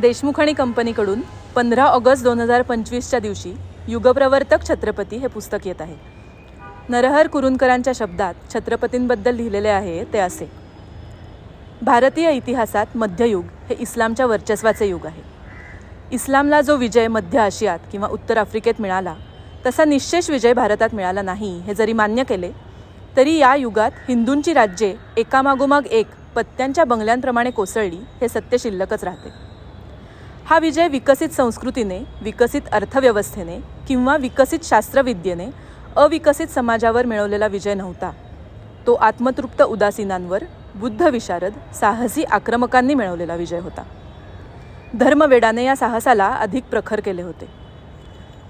देशमुख आणि कंपनीकडून पंधरा ऑगस्ट दोन हजार पंचवीसच्या दिवशी युगप्रवर्तक छत्रपती हे पुस्तक येत आहे. नरहर कुरुंदकरांच्या शब्दात छत्रपतींबद्दल लिहिलेले आहे ते असे. भारतीय इतिहासात मध्ययुग हे इस्लामच्या वर्चस्वाचे युग आहे. इस्लामला जो विजय मध्य आशियात किंवा उत्तर आफ्रिकेत मिळाला तसा निश्चेष विजय भारतात मिळाला नाही हे जरी मान्य केले तरी या युगात हिंदूंची राज्ये एकामागोमाग एक पत्त्यांच्या बंगल्यांप्रमाणे कोसळली हे सत्य शिल्लकच राहते. हा विजय विकसित संस्कृतीने विकसित अर्थव्यवस्थेने किंवा विकसित शास्त्रविद्येने अविकसित समाजावर मिळवलेला विजय नव्हता. तो आत्मतृप्त उदासीनांवर बुद्ध विशारद साहसी आक्रमकांनी मिळवलेला विजय होता. धर्मवेडाने या साहसाला अधिक प्रखर केले होते.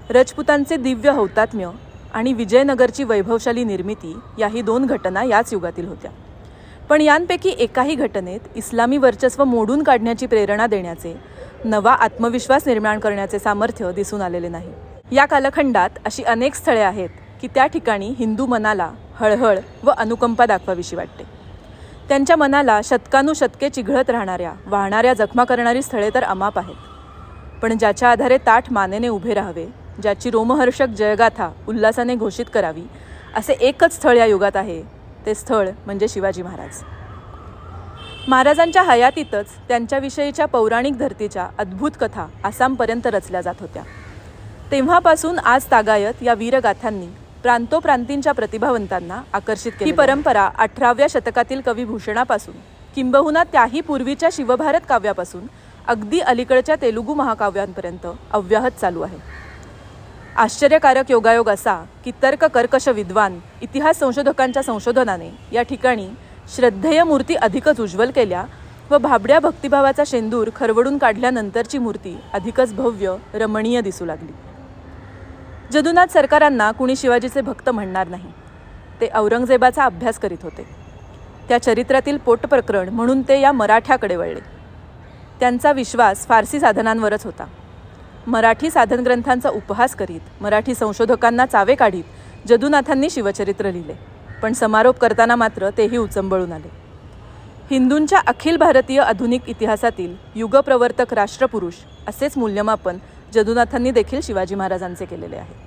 रजपुतांचे दिव्य हौतात्म्य आणि विजयनगरची वैभवशाली निर्मिती याही दोन घटना याच युगातील होत्या. पण यांपैकी एकाही घटनेत इस्लामी वर्चस्व मोडून काढण्याची प्रेरणा देण्याचे नवा आत्मविश्वास निर्माण करण्याचे सामर्थ्य दिसून आलेले नाही. या कालखंडात अशी अनेक स्थळे आहेत की त्या ठिकाणी हिंदू मनाला हळहळ व अनुकंपा दाखवावीशी वाटते. त्यांच्या मनाला शतकानुशतके चिघळत राहणाऱ्या वाहणाऱ्या जखमा करणारी स्थळे तर अमाप आहेत. पण ज्याच्या आधारे ताठ मानेने उभे राहावे ज्याची रोमहर्षक जयगाथा उल्हासाने घोषित करावी असे एकच स्थळ या युगात आहे. ते स्थळ म्हणजे शिवाजी महाराज. महाराजांच्या हयातीतच त्यांच्याविषयीच्या पौराणिक धर्तीच्या अद्भुत कथा आसामपर्यंत रचल्या जात होत्या. तेव्हापासून आज तागायत या वीरगाथांनी प्रांतोप्रांतींच्या प्रतिभावंतांना आकर्षित केली ही परंपरा अठराव्या शतकातील कवी भूषणापासून किंबहुना त्याही पूर्वीच्या शिवभारत काव्यापासून अगदी अलीकडच्या तेलुगू महाकाव्यांपर्यंत अव्याहत चालू आहे. आश्चर्यकारक योगायोग असा की तर्क कर्कश विद्वान इतिहास संशोधकांच्या संशोधनाने या ठिकाणी श्रद्धेय मूर्ती अधिकच उज्ज्वल केल्या व भाबड्या भक्तिभावाचा शेंदूर खरवडून काढल्यानंतरची मूर्ती अधिकच भव्य रमणीय दिसू लागली. जदुनाथ सरकारांना कुणी शिवाजीचे भक्त म्हणणार नाही. ते औरंगजेबाचा अभ्यास करीत होते. त्या चरित्रातील पोटप्रकरण म्हणून ते या मराठ्याकडे वळले. त्यांचा विश्वास फारसी साधनांवरच होता. मराठी साधनग्रंथांचा उपहास करीत मराठी संशोधकांना चावे काढीत जदुनाथांनी शिवचरित्र लिहिले. पण समारोप करताना मात्र तेही उचंबळून आले. हिंदूंच्या अखिल भारतीय आधुनिक इतिहासातील युगप्रवर्तक राष्ट्रपुरुष असेच मूल्यमापन जदुनाथांनी देखील शिवाजी महाराजांचे केलेले आहे.